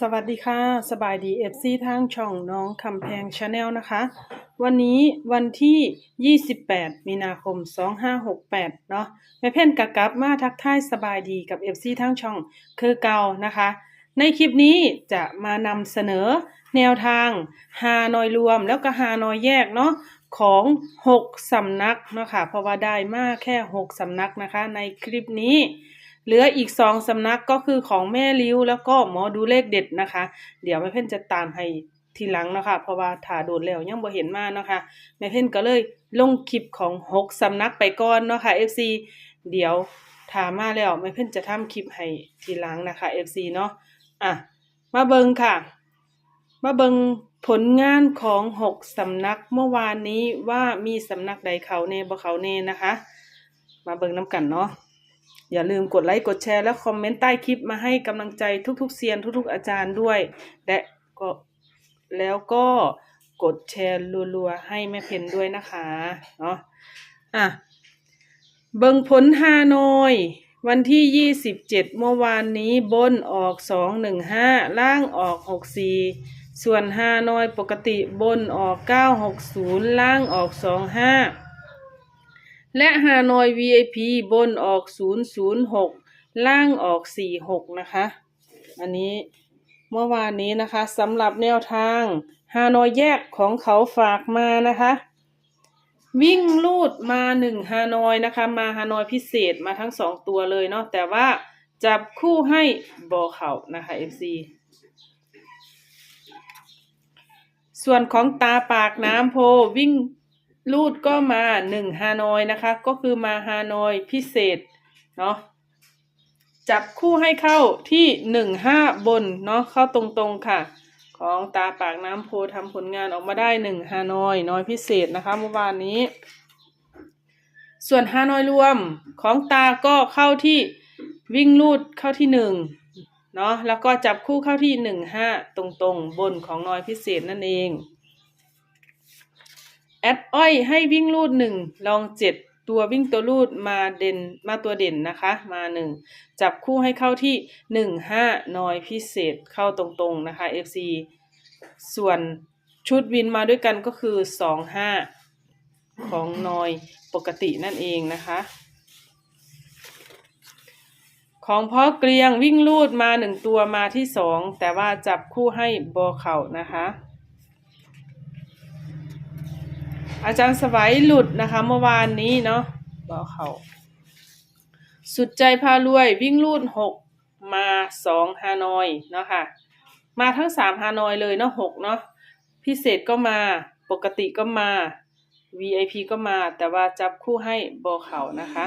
สวัสดีค่ะ สบายดีเอฟซีทางช่องน้องคำแพงชาแนลนะคะ วันนี้วันที่ 28 มีนาคม 2568 เนาะแม่เพ่นกะกลับมาทักทายสบายดีกับเอฟซีทางช่องคือเก่านะคะ ในคลิปนี้จะมานำเสนอแนวทางฮานอยรวมแล้วก็ฮานอยแยกเนาะของ 6สำนักเนาะค่ะเพราะว่าได้มากแค่ 6สำนักนะคะ ในคลิปนี้ เหลืออีกสองสำนักก็คือของแม่ริ้วแล้วก็หมอดูเลขเด็ดนะคะ เดี๋ยวแม่เพ่นจะตามให้ทีหลังนะคะเพราะว่าถ่าโดนแล้วยังบ่เห็นมาเนาะคะแม่เพ่นก็เลยลงคลิปของหกสำนักไปก่อนเนาะค่ะ FC เดี๋ยวถามมาแล้วแม่เพ่นจะทำคลิปให้ทีหลังนะคะ FC เนาะอะมาเบิงค่ะ มาเบิงผลงานของหกสำนักเมื่อวานนี้ว่ามีสำนักใดเขาเน่บ่เขาเน่นะคะ มาเบิงน้ำกันเนาะ อย่าลืมกดไลค์กดแชร์และคอมเมนต์ใต้คลิปมาให้กำลังใจทุกๆเซียนทุกๆอาจารย์ด้วย และก็แล้วก็กดแชร์รัวๆให้แม่เพนด้วยนะคะเนาะอะเบิงผลฮานอยวันที่ 27 เมื่อวานนี้บนออก 215 ล่างออก 64 ส่วนฮานอยปกติบนออก 960 ล่างออก 25 และฮานอย VIP บนออก 006 ล่างออก 46 นะคะ อันนี้เมื่อวานนี้นะคะสำหรับแนวทางฮานอยแยกของเขาฝากมานะคะ วิ่งลูดมาหนึ่งฮานอยนะคะ มาฮานอยพิเศษมาทั้งสองตัวเลยเนาะแต่ว่าจับคู่ให้บอเขานะคะ FC ส่วนของตาปากน้ำโพวิ่ง ลูดก็มาหนึ่งฮานอยนะคะ ก็คือมาฮานอยพิเศษเนาะจับคู่ให้เข้าที่หนึ่งห้าบนเนาะเข้าตรงๆค่ะ ของตาปากน้ำโพทำผลงานออกมาได้หนึ่งฮานอยน้อยพิเศษนะคะเมื่อวานนี้ ส่วนฮานอยรวมของตาก็เข้าที่วิ่งลูดเข้าที่หนึ่งเนาะแล้วก็จับคู่เข้าที่หนึ่งห้าตรงๆ บนของน้อยพิเศษนั่นเอง แอดอ้อยให้วิ่งลูดหนึ่งลองเจ็ดตัววิ่งตัวลูดมาเด่นมาตัวเด่นนะคะ มาหนึ่งจับคู่ให้เข้าที่หนึ่งห้าน้อยพิเศษเข้าตรงๆนะคะ FC ส่วนชุดวินมาด้วยกันก็คือสองห้าของน้อยปกตินั่นเองนะคะ ของพ่อเกรียงวิ่งลูดมาหนึ่งตัวมาที่สองแต่ว่าจับคู่ให้บอเข่านะคะ อาจารย์สวัยหลุดนะคะ เมื่อวานนี้เนาะบอเข่าสุดใจพารวยวิ่งลูดหกมาสองฮานอยเนาะค่ะ มาทั้งสามฮานอยเลยเนาะหกเนาะพิเศษก็มาปกติก็มา VIP ก็มาแต่ว่าจับคู่ให้บอเข่านะคะ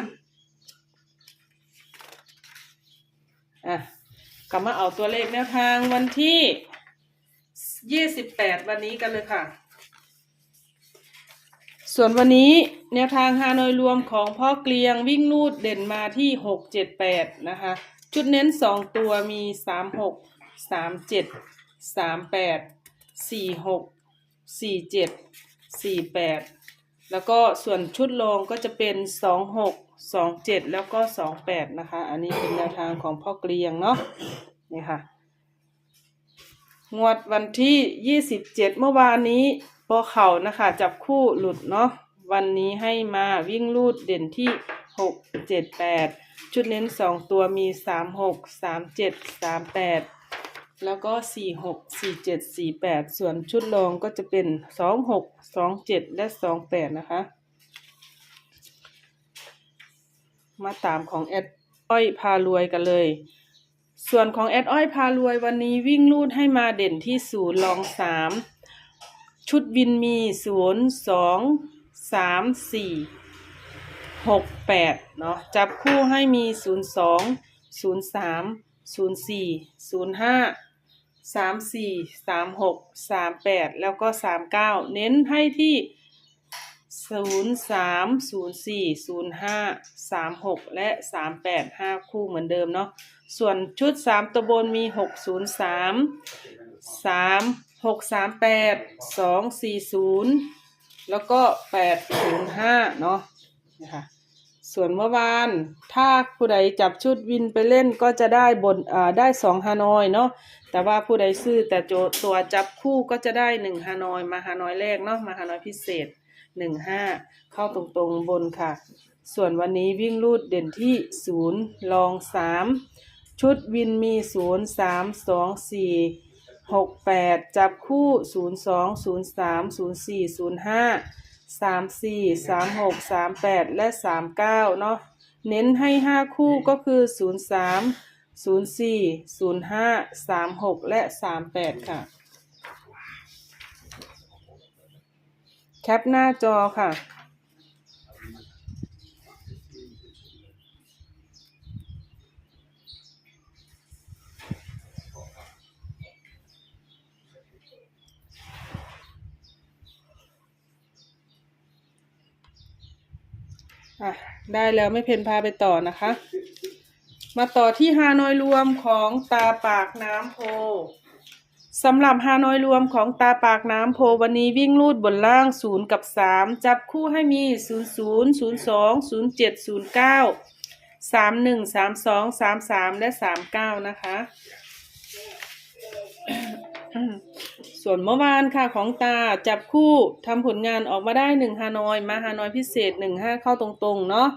อะกลับมาเอาตัวเลขแนวทางวันที่ยี่สิบแปดวันนี้กันเลยค่ะ ส่วนวันนี้แนวทางฮานอยรวมของพ่อเกลียงวิ่งลูดเด่นมาที่หกเจ็ดแปดนะคะจุดเน้นสองตัวมีสามหกสามเจ็ดสามแปดสี่หกสี่เจ็ดสี่แปดแล้วก็ส่วนชุดรองก็จะเป็นสองหกสองเจ็ดแล้วก็สองแปดนะคะ อันนี้เป็นแนวทางของพ่อเกลียงเนาะนี่ค่ะ งวดวันที่ยี่สิบเจ็ดเมื่อวานนี้ ปอเขานะคะ จับคู่หลุดเนาะวันนี้ให้มาวิ่งลูดเด่นที่หกเจ็ดแปดชุดเน้นสองตัวมีสามหกสามเจ็ดสามแปดแล้วก็สี่หกสี่เจ็ดสี่แปดส่วนชุดรองก็จะเป็นสองหกสองเจ็ดและสองแปดนะคะ มาตามของแอดอ้อยพารวยกันเลย ส่วนของแอดอ้อยพารวยวันนี้วิ่งลูดให้มาเด่นที่ศูนย์ลองสาม ชุดวินมีศูนย์สองสามสี่หกแปดเนาะจับคู่ให้มีศูนย์สองศูนย์สามศูนย์สี่ศูนย์ห้าสามสี่สามหกสามแปดแล้วก็สามเก้าเน้นให้ที่ศูนย์สามศูนย์สี่ศูนย์ห้าสามหกและสามแปดห้าคู่เหมือนเดิมเนาะส่วนชุดสามตัวบนมีหกศูนย์สามสาม หกสามแปดสองสี่ศูนย์แล้วก็แปดศูนย์ห้าเนาะนะคะส่วนเมื่อวานถ้าผู้ใดจับชุดวินไปเล่นก็จะได้บนอ่าได้สองฮานอยเนาะแต่ว่าผู้ใดซื้อแต่โจตัวจับคู่ก็จะได้หนึ่งฮานอยมาฮานอยแรกเนาะมาฮานอยพิเศษหนึ่งห้าเข้าตรงๆบนค่ะ ส่วนวันนี้วิ่งรูดเด่นที่ศูนย์ลองสามชุดวินมีศูนย์สามสองสี่ หกแปดจับคู่ศูนย์สองศูนย์สามศูนย์สี่ศูนย์ห้าสามสี่สามหกสามแปดและสามเก้าเนาะเน้นให้ห้าคู่ก็คือศูนย์สามศูนย์สี่ศูนย์ห้าสามหกและสามแปดค่ะ แคปหน้าจอค่ะ อะ ได้แล้วไม่เพนพาไปต่อนะคะ มาต่อที่ฮานอยรวมของตาปากน้ำโพสำหรับฮานอยรวมของตาปากน้ำโพวันนี้วิ่งลูดบนล่างศูนย์กับสามจับคู่ให้มีศูนย์ศูนย์ศูนย์สองศูนย์เจ็ดศูนย์เก้าสามหนึ่งสามสองสามสามและสามเก้านะคะ ส่วนเมื่อวานค่ะของตาจับคู่ทำผลงานออกมาได้หนึ่งฮานอยมาฮานอยพิเศษหนึ่งห้าเข้าตรงๆเนาะ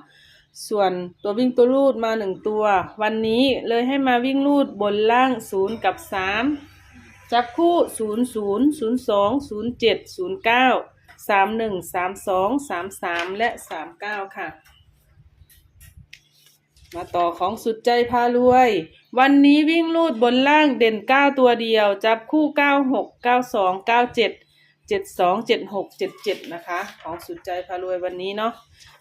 ส่วนตัววิ่งตัวรูดมาหนึ่งตัว วันนี้เลยให้มาวิ่งรูดบนล่างศูนย์กับสามจับคู่ศูนย์ศูนย์ศูนย์สองศูนย์เจ็ดศูนย์เก้าสามหนึ่งสามสองสามสามและสามเก้าค่ะ มาต่อของสุดใจพารวย วันนี้วิ่งลูดบนล่างเด่นเก้าตัวเดียว จับคู่เก้าหกเก้าสองเก้าเจ็ดเจ็ดสองเจ็ดหกเจ็ดเจ็ดนะคะ ของสุดใจพารวยวันนี้เนาะ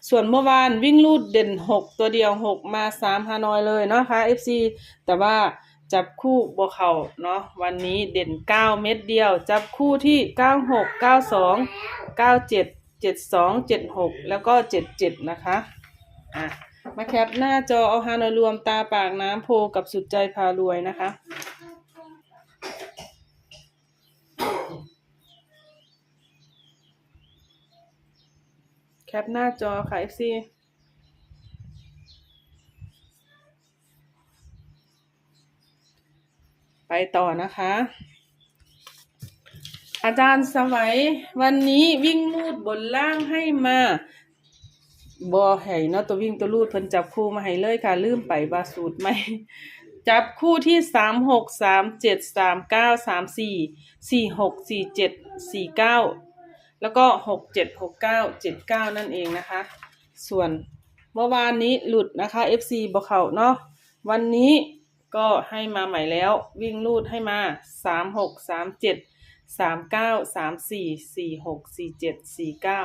ส่วนเมื่อวานวิ่งลูดเด่นหกตัวเดียวหกมาสามฮานอยเลยเนาะคะ FC แต่ว่าจับคู่บวเข่าเนาะวันนี้เด่นเก้าเม็ดเดียว จับคู่ที่เก้าหกเก้าสองเก้าเจ็ดเจ็ดสองเจ็ดหกแล้วก็เจ็ดเจ็ดนะคะอะ มาแคปหน้าจอเอาฮานอยรวมตาปากน้ำโพกับสุดใจพารวยนะคะ แคปหน้าจอค่ะ FC ไปต่อนะคะ อาจารย์สวัยวันนี้วิ่งลูดบนล่างให้มา บอให้เนาะตัววิ่งตัวลูดเพิ่นจับคู่มาให้เลยค่ะ ลืมไปว่าสูตรไหม จับคู่ที่สามหกสามเจ็ดสามเก้าสามสี่สี่หกสี่เจ็ดสี่เก้าแล้วก็หกเจ็ดหกเก้าเจ็ดเก้านั่นเองนะคะ ส่วนเมื่อวานนี้หลุดนะคะ FC บอเขาเนาะวันนี้ก็ให้มาใหม่แล้ววิ่งลูดให้มาสามหกสามเจ็ด สามเก้าสามสี่สี่หกสี่เจ็ดสี่เก้า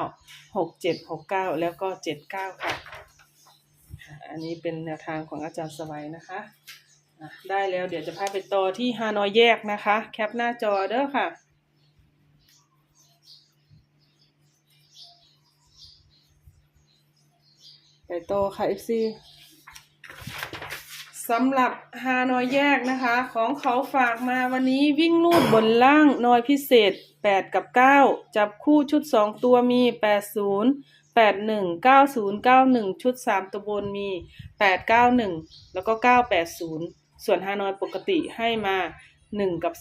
หกเจ็ดหกเก้าแล้วก็เจ็ดเก้าค่ะ อันนี้เป็นแนวทางของอาจารย์สวัยนะคะอะได้แล้วเดี๋ยวจะพาไปต่อที่ฮานอยแยกนะคะ แคปหน้าจอเด้อค่ะไปต่อค่ะ FC สำหรับฮานอยแยกนะคะ ของเขาฝากมาวันนี้วิ่งลูดบนล่างนอยพิเศษ 8 กับ 9 จับคู่ชุด 2 ตัวมี 80 81 90 91 ชุด 3 ตัวบนมี 891 แล้วก็ 980 ส่วนฮานอยปกติให้มา 1 กับ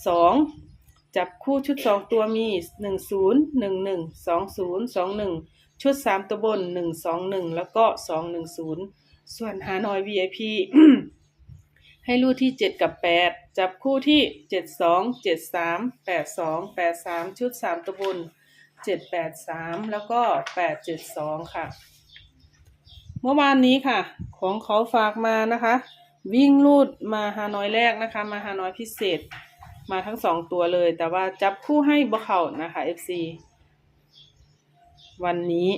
2 จับคู่ชุด 2 ตัวมี 10 11 20 21 ชุด 3 ตัวบน 121 แล้วก็ 210 ส่วนฮานอย VIP ให้รูดที่ 7 กับ 8 จับคู่ที่ 72 73 82 83 ชุด 3 ตัวบน 783 แล้วก็ 872 ค่ะ เมื่อวานนี้ค่ะ ของเขาฝากมานะคะ วิ่งรูดมาฮานอยแรกนะคะ มาฮานอยพิเศษ มาทั้งสองตัวเลย แต่ว่าจับคู่ให้บ่เขานะคะ FC วันนี้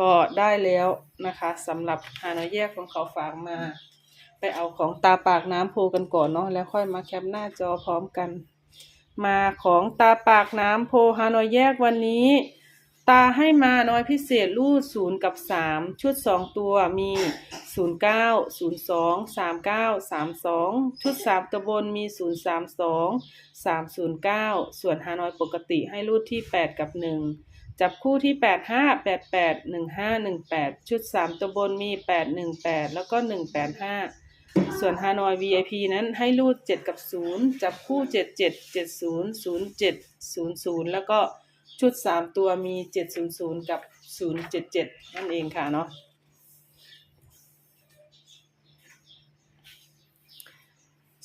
ก็ได้แล้วนะคะสำหรับฮานอยแยกของเขาฝากมา ไปเอาของตาปากน้ำโพกันก่อนเนาะแล้วค่อยมาแคปหน้าจอพร้อมกัน มาของตาปากน้ำโพฮานอยแยกวันนี้ ตาให้มาน้อยพิเศษรูดศูนย์กับสามชุดสองตัวมีศูนย์เก้าศูนย์สองสามเก้าสามสองชุดสามตัวบนมีศูนย์สามสองสามศูนย์เก้าส่วนฮานอยปกติให้รูดที่แปดกับหนึ่งจับคู่ที่แปดห้าแปดแปดหนึ่งห้าหนึ่งแปดชุดสามตัวบนมีแปดหนึ่งแปดแล้วก็หนึ่งแปดห้า ส่วนฮานอย VIP นั้นให้รูดเจ็ดกับศูนย์จับคู่เจ็ดเจ็ดเจ็ดศูนย์ศูนย์เจ็ดศูนย์ศูนย์แล้วก็ชุดสามตัวมีเจ็ดศูนย์ศูนย์กับศูนย์เจ็ดเจ็ดนั่นเองค่ะเนาะ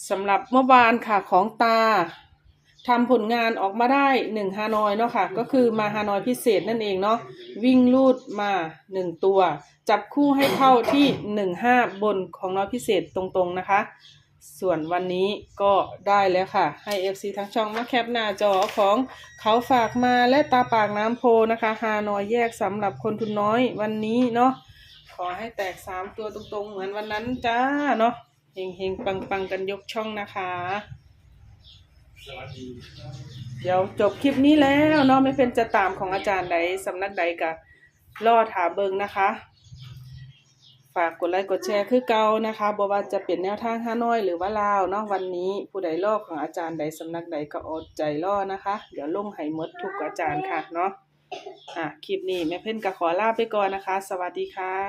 สำหรับเมื่อวานค่ะของตาทำผลงานออกมาได้หนึ่งฮานอยเนาะค่ะ ก็คือมาฮานอยพิเศษนั่นเองเนาะวิ่งลูดมาหนึ่งตัว จับคู่ให้เข้าที่หนึ่งห้าบนของน้อยพิเศษตรงๆนะคะ ส่วนวันนี้ก็ได้แล้วค่ะ ให้ FC ทั้งช่องมาแคปหน้าจอของเขาฝากมาและตาปากน้ำโพนะคะฮานอยแยกสำหรับคนทุนน้อยวันนี้เนาะขอให้แตกสามตัวตรงๆ เหมือนวันนั้นจ้าเนาะเฮงเฮงปังปังๆกันยกช่องนะคะ เดี๋ยวจบคลิปนี้แล้วเนาะไม่เป็นจะตามของอาจารย์ใดสำนักใดกะรอถามเบิงนะคะ ฝากกดไลค์กดแชร์คือเก่านะคะบอกว่าจะเปลี่ยนแนวทางฮานอยหรือว่าลาวเนาะวันนี้ผู้ใดลอกของอาจารย์ใดสำนักใดก็อดใจล่อนะคะ เดี๋ยวลงไห้หมดทุกอาจารย์ค่ะเนาะอะคลิปนี้แม่เพ่นก็ขอลาไปก่อนนะคะ สวัสดีค่ะ